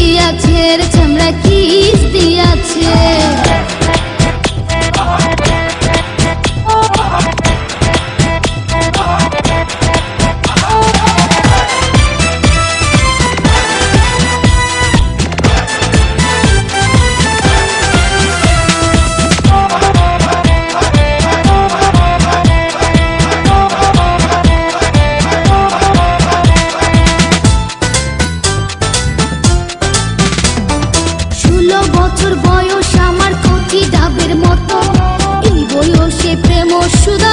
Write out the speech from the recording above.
দিয়াছে রে চামড়া কিস দিয়াছে বছর বয়স আমার কচি ডাবের মতো। এই বয়সে প্রেম সুদা